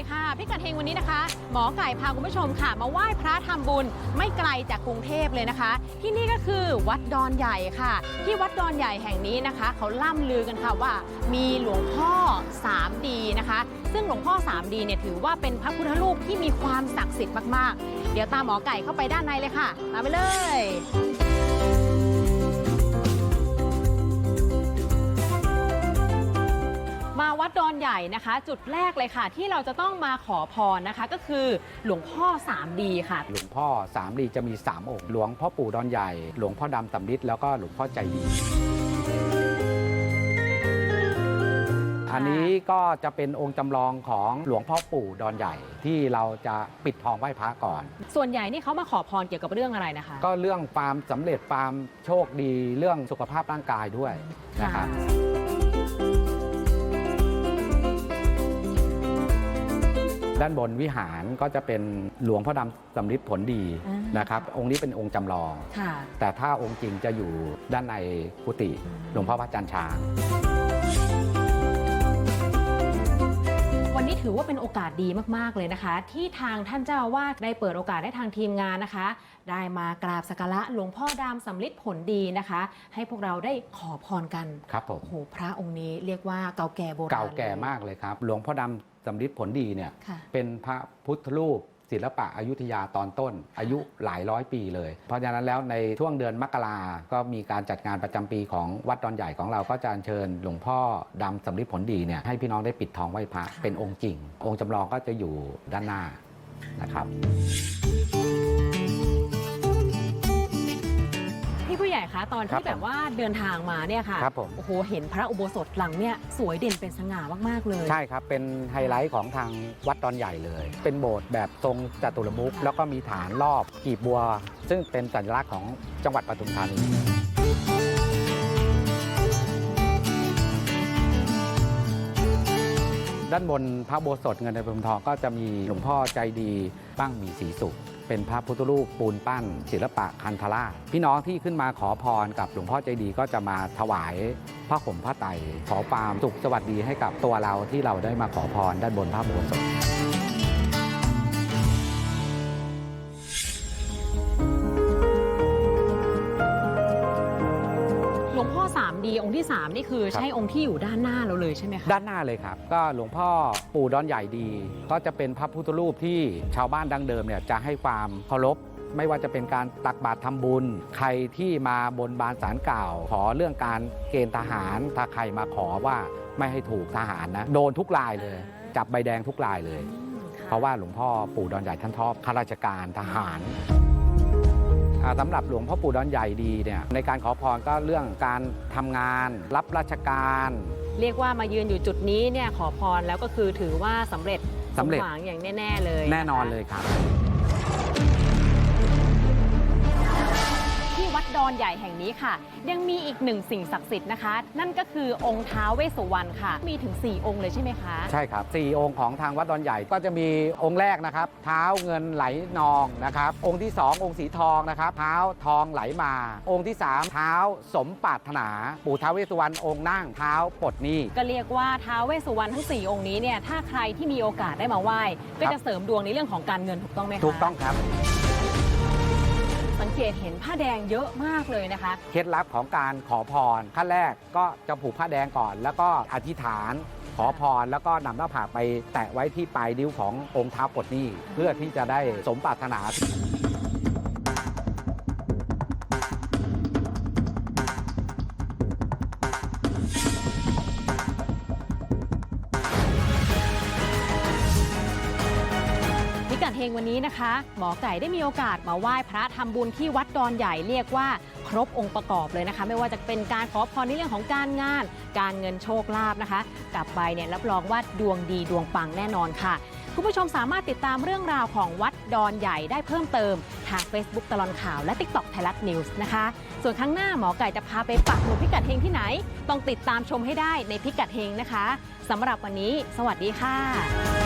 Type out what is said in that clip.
ดีค่ะ พิกัดเฮงวันนี้นะคะ หมอไก่พาคุณผู้ชมค่ะ มาไหว้พระทำบุญไม่ไกลจากกรุงเทพเลยนะคะ ที่นี่ก็คือวัดดอนใหญ่ค่ะ ที่วัดดอนใหญ่แห่งนี้นะคะ เขาล่ำลือกันค่ะว่ามีหลวงพ่อ 3D นะคะ ซึ่งหลวงพ่อ 3D เนี่ยถือว่าเป็นพระพุทธรูปที่มีความศักดิ์สิทธิ์มากๆ เดี๋ยวตามหมอไก่เข้าไปด้านในเลยค่ะตามไปเลย ญ่นะคะ จุดแรกเลยค่ะ ที่เราจะต้องมาขอพรนะคะ ก็คือหลวงพ่อ 3D ค่ะ หลวงพ่อสามดีจะมี 3 องค์ หลวงพ่อปู่ดอนใหญ่ หลวงพ่อดำสำลิดแล้วก็หลวงพ่อใจดี อันนี้ก็จะเป็นองค์จำลองของหลวงพ่อปู่ดอนใหญ่ ที่เราจะปิดทองไหว้พระก่อน ส่วนใหญ่นี่เขามาขอพรเกี่ยวกับเรื่องอะไรนะคะก็เรื่องความสำเร็จความโชคดีเรื่องสุขภาพร่างกายด้วยนะครับ ด้านบนวิหารก็จะเป็นหลวงพ่อดำสำลิดผลดีอ่านนะครับ องค์นี้เป็นองค์จำลองค่ะแต่ถ้าองค์จริงจะอยู่ด้านในกุฏิหลวงพ่อพระจันทร์ช้าง นนี้ถือว่าเป็นโอกาสดีมากๆเลยนะคะ ที่ทางท่านเจ้าอาวาสได้เปิดโอกาสให้ทางทีมงานนะคะ ได้มากราบสักการะหลวงพ่อดำสำลิดผลดีนะคะ ให้พวกเราได้ขอพรกันครับผมโอ้โหพระองค์นี้เรียกว่าเก่าแก่โบราณเก่าแก่ลยมากเลยครับ หลวงพ่อดำสำลิดผลดีเนี่ยค่ะ เป็นพระพุทธรูป ศิลปะอายุทยาตอนต้น อายุหลายร้อยปีเลย เพราะฉะนั้นแล้วในช่วงเดือนมกราก็มีการจัดงานประจำปีของวัดดอนใหญ่ของเราก็จะเชิญหลวงพ่อดำสำลิดผลดีเนี่ยให้พี่น้องได้ปิดทองไหว้พระค่ะเป็นองค์จริง องค์จำลองก็จะอยู่ด้านหน้านะครับ พี่ผู้ใหญ่คะตอนครัที่บแบบว่าเดินทางมาเนี่ยค่ะครับผม โอ้โหเห็นพระอุโบสถหลังเนี่ยสวยเด่นเป็นสง่ามากๆเลย ใช่ครับ เป็นไฮไลท์ของทางวัดดอนใหญ่เลย เป็นโบสถ์แบบทรงจตุรมุขแล้วก็มีฐานรอบกีบบัว ซึ่งเป็นสัญลักษณ์ของจังหวัดปทุมธานี ด้านบนพระโบสถเงินในพรมทองก็จะมีหลวงพ่อใจดีปั้งมีสีสุข เป็นพระพุทธรูปปูนปั้น ศิลปะคันธราชพี่น้องที่ขึ้นมาขอพรกับหลวงพ่อใจดีก็จะมาถวายพระห่มผ้าไตรขอความสุขสวัสดีให้กับตัวเราที่เราได้มาขอพรด้านบนพระบรมศพ พ่อ 3D องค์ที่ 3 นี่คือครับใช่องค์ที่อยู่ด้านหน้าเราเลยใช่ไหมคะด้านหน้าเลยครับ ก็หลวงพ่อปู่ดอนใหญ่ดี ก็จะเป็นพระพุทธรูปที่ชาวบ้านดังเดิมเนี่ยจะให้ความเคารพไม่ว่าจะเป็นการตักบาตรทำบุญ ใครที่มาบนบานสารกล่าว ขอเรื่องการเกณฑ์ทหาร ถ้าใครมาขอว่าไม่ให้ถูกทหารนะ โดนทุกรายเลย จับใบแดงทุกรายเลยอืมค่เพราะว่าหลวงพ่อปู่ดอนใหญ่ท่านชอบข้าราชการทหารอ่า สำหรับหลวงพ่อปู่ดอนใหญ่ดีเนี่ยในการขอพรก็เรื่องการทำงาน รับราชการ เรียกว่ามายืนอยู่จุดนี้เนี่ยขอพรแล้วก็คือถือว่าสำเร็จสำเร็จมหวังอย่างแน่ ๆ เลย แน่นอนะคะเลยครับ ที่วัดดอนใหญ่แห่งนี้ค่ะ ยังมีอีกหนึ่งสิ่งศักดิ์สิทธิ์นะคะ นั่นก็คือองค์ท้าวเวสสุวรรณค่ะ มีถึง 4 องค์เลยใช่ไหมคะใช่ครับสี่องค์ของทางวัดดอนใหญ่ก็จะมีองค์แรกนะครับเท้าเงินไหลนองนะครับองค์ที่ 2 องค์สีทองนะครับเท้าทองไหลมา องค์ที่ 3 เท้าสมปรารถนา ปู่ท้าวเวสสุวรรณองค์นั่งเท้าปลดหนี้ ก็เรียกว่าท้าวเวสสุวรรณทั้ง 4 องค์นี้เนี่ยถ้าใครที่มีโอกาสได้มาไหว้ก็ครับจะเสริมดวงในเรื่องของการเงินถูกต้องไหมคะ ถูกต้องครับสังเกตเห็นผ้าแดงเยอะมากเลยนะคะ เคล็ดลับของการขอพรขั้นแรกก็จะผูกผ้าแดงก่อน แล้วก็อธิษฐาน ขอพรแล้วก็นำหน้าผากไปแตะไว้ที่ปลายนิ้วขององค์ท้าปลดหนี้ เพื่อที่จะได้สมปรารถนา ฮงวันนี้นะคะ หมอไก่ได้มีโอกาสมาไหว้พระทำบุญที่วัดดอนใหญ่เรียกว่าครบองค์ประกอบเลยนะคะ ไม่ว่าจะเป็นการขอพรในเรื่องของการงาน การเงินโชคลาภนะคะ กลับไปเนี่ยรับรองว่าดวงดีดวงปังแน่นอนค่ะ คุณผู้ชมสามารถติดตามเรื่องราวของวัดดอนใหญ่ได้เพิ่มเติม ทาง Facebook ตลอดข่าวและ TikTok ไทยรัฐนิวส์นะคะ ส่วนครั้งหน้าหมอไก่จะพาไปปักหมุดพิกัดเฮงที่ไหน ต้องติดตามชมให้ได้ในพิกัดเฮงนะคะสำหรับวันนี้ สวัสดีค่ะ